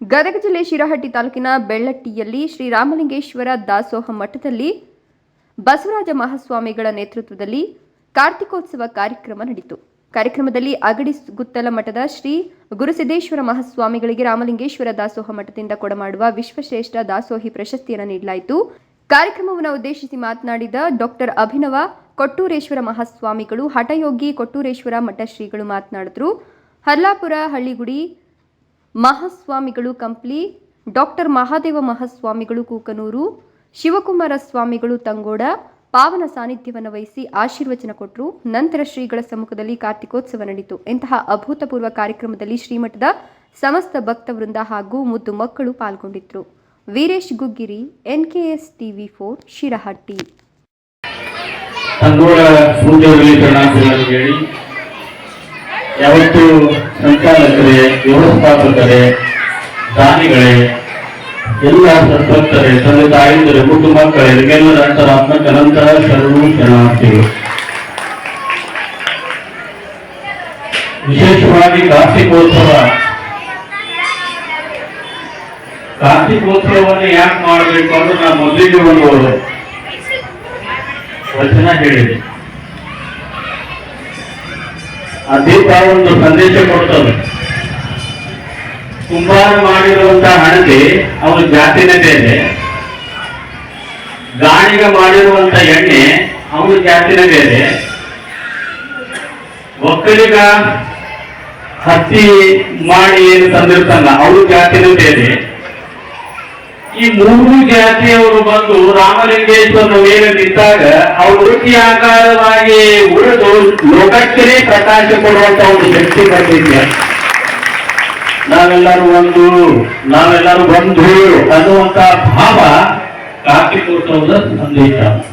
ಗದಗ ಜಿಲ್ಲೆ ಶಿರಹಟ್ಟಿ ತಾಲೂಕಿನ ಬೆಳ್ಳಟ್ಟಿಯಲ್ಲಿ ಶ್ರೀರಾಮಲಿಂಗೇಶ್ವರ ದಾಸೋಹ ಮಠದಲ್ಲಿ ಬಸವರಾಜ ಮಹಾಸ್ವಾಮಿಗಳ ನೇತೃತ್ವದಲ್ಲಿ ಕಾರ್ತಿಕೋತ್ಸವ ಕಾರ್ಯಕ್ರಮ ನಡೆಯಿತು ಕಾರ್ಯಕ್ರಮದಲ್ಲಿ ಅಗಡಿ ಗುತ್ತಲ ಮಠದ ಶ್ರೀ ಗುರುಸಿದ್ದೇಶ್ವರ ಮಹಾಸ್ವಾಮಿಗಳಿಗೆ ರಾಮಲಿಂಗೇಶ್ವರ ದಾಸೋಹ ಮಠದಿಂದ ಕೊಡಮಾಡುವ ವಿಶ್ವಶ್ರೇಷ್ಠ ದಾಸೋಹಿ ಪ್ರಶಸ್ತಿಯನ್ನು ನೀಡಲಾಯಿತು. ಕಾರ್ಯಕ್ರಮವನ್ನು ಉದ್ದೇಶಿಸಿ ಮಾತನಾಡಿದ ಡಾಕ್ಟರ್ ಅಭಿನವ ಕೊಟ್ಟೂರೇಶ್ವರ ಮಹಾಸ್ವಾಮಿಗಳು, ಹಠಯೋಗಿ ಕೊಟ್ಟೂರೇಶ್ವರ ಮಠ ಶ್ರೀಗಳು ಮಾತನಾಡಿದರು. ಹರ್ಲಾಪುರ, ಹಳ್ಳಿಗುಡಿ ಮಹಾಸ್ವಾಮಿಗಳು ಕಂಪ್ಲಿ, ಡಾಕ್ಟರ್ ಮಹಾದೇವ ಮಹಾಸ್ವಾಮಿಗಳು ಕೂಕನೂರು, ಶಿವಕುಮಾರ ಸ್ವಾಮಿಗಳು ತಂಗೋಡ, ಪಾವನ ಸಾನ್ನಿಧ್ಯವನ್ನು ವಹಿಸಿ ಆಶೀರ್ವಚನ ಕೊಟ್ಟರು ನಂತರ ಶ್ರೀಗಳ ಸಮ್ಮುಖದಲ್ಲಿ ಕಾರ್ತಿಕೋತ್ಸವ ನಡೆಯಿತು ಇಂತಹ ಅಭೂತಪೂರ್ವ ಕಾರ್ಯಕ್ರಮದಲ್ಲಿ ಶ್ರೀಮಠದ ಸಮಸ್ತ ಭಕ್ತವೃಂದ ಹಾಗೂ ಮುದ್ದು ಮಕ್ಕಳು ಪಾಲ್ಗೊಂಡಿದ್ದರು Veeresh Guggiri, NKS TV four, Shirahatti. ಯಾವತ್ತು ಸಂಚಾಲಕರೇ, ವ್ಯವಸ್ಥಾಪಕರೇ, ದಾನಿಗಳೇ, ಎಲ್ಲ ಸಂತ್ರಸ್ತರೇ, ತಂದೆ ತಾಯಿಂದರೆ ಕುಟುಂಬ ಮಕ್ಕಳೇ ನಿಮ್ಮೆಲ್ಲರ ಅಂತರಾತ್ಮಕ ನಂತರ ಶರಣು ಶರಣಾರ್ಥಿಗಳು. ವಿಶೇಷವಾಗಿ ಕಾರ್ತಿಕೋತ್ಸವ. ಕಾರ್ತಿಕೋತ್ಸವವನ್ನು ಯಾಕೆ ಮಾಡಬೇಕು ಅಂದ್ರೆ ನಾನು ಮೊದಲಿಗೆ ಒಂದು ವಚನ ಹೇಳಿದೆ. ಆ ದೀಪ ಒಂದು ಸಂದೇಶ ಕೊಡ್ತದೆ ಕುಂಬಾರ ಮಾಡಿರುವಂತಹ ಹಣತೆ ಅವನ ಜಾತಿನ ಬೇರೆ ಗಾಣಿಗ ಮಾಡಿರುವಂತ ಎಣ್ಣೆ ಅವನ ಜಾತಿನ ಬೇರೆ ಒಕ್ಕಲಿಗ ಹತ್ತಿ ಮಾಡಿ ಏನು ತಂದಿರ್ತಾನ ಅವ್ರ ಜಾತಿನ ಬೇರೆ ಈ ಮೂರು ಜಾತಿಯವರು ಬಂದು ರಾಮಲಿಂಗೇಶ್ವರನ ಮೇಲೆ ನಿಂತಾಗ ಅವರು ವೃತ್ತಿ ಆಕಾರವಾಗಿ ಉಳಿದು ಲೋಕಕ್ಕೆ ಪ್ರಕಾಶ ಕೊಡುವಂತ ಒಂದು ಶಕ್ತಿ ಬಂದಿದೆ. ನಾವೆಲ್ಲರೂ ಒಂದು, ನಾವೆಲ್ಲರೂ ಬಂಧು ಅನ್ನುವಂತ ಭಾವ ಕಾರ್ತಿಕೋತ್ಸವದ ಸಂದೇಶ.